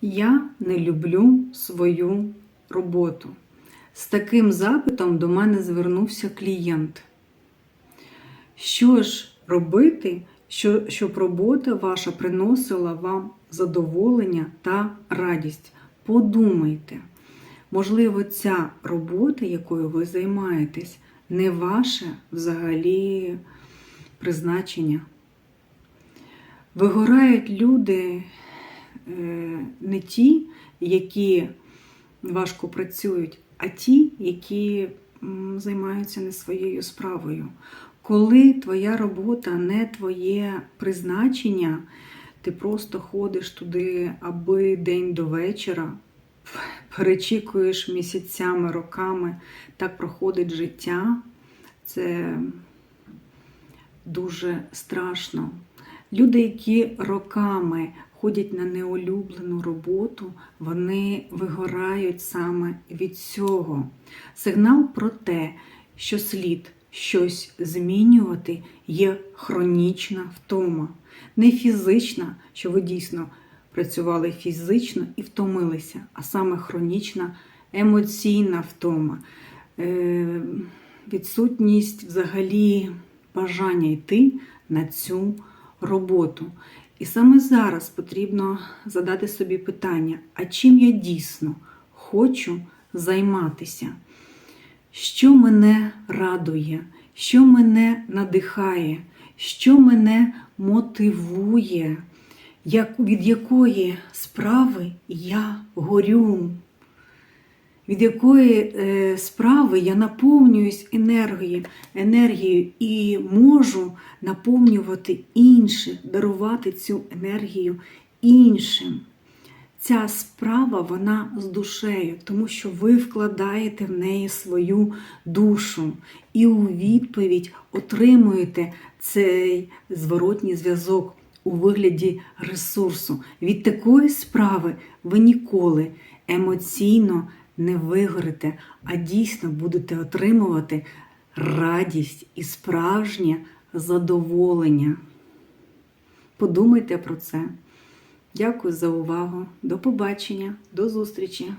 Я не люблю свою роботу. З таким запитом до мене звернувся клієнт. Що ж робити, щоб робота ваша приносила вам задоволення та радість? Подумайте, можливо, ця робота, якою ви займаєтесь, не ваше взагалі призначення. Вигорають люди не ті, які важко працюють, а ті, які займаються не своєю справою. Коли твоя робота не твоє призначення, ти просто ходиш туди, аби день до вечора, перечікуєш місяцями, роками, так проходить життя. Це дуже страшно. Люди, які роками ходять на неулюблену роботу, вони вигорають саме від цього. Сигнал про те, що слід щось змінювати, є хронічна втома. Не фізична, що ви дійсно працювали фізично і втомилися, а саме хронічна емоційна втома. Е, відсутність взагалі бажання йти на цю роботу. І саме зараз потрібно задати собі питання: а чим я дійсно хочу займатися? Що мене радує, що мене надихає, що мене мотивує, як, від якої справи я горю? Від якої е, справи я наповнююсь енергією, енергією і можу наповнювати інших, дарувати цю енергію іншим. Ця справа вона з душею, тому що ви вкладаєте в неї свою душу і у відповідь отримуєте цей зворотній зв'язок у вигляді ресурсу. Від такої справи ви ніколи емоційно не вигорите, а дійсно будете отримувати радість і справжнє задоволення. Подумайте про це. Дякую за увагу. До побачення, до зустрічі!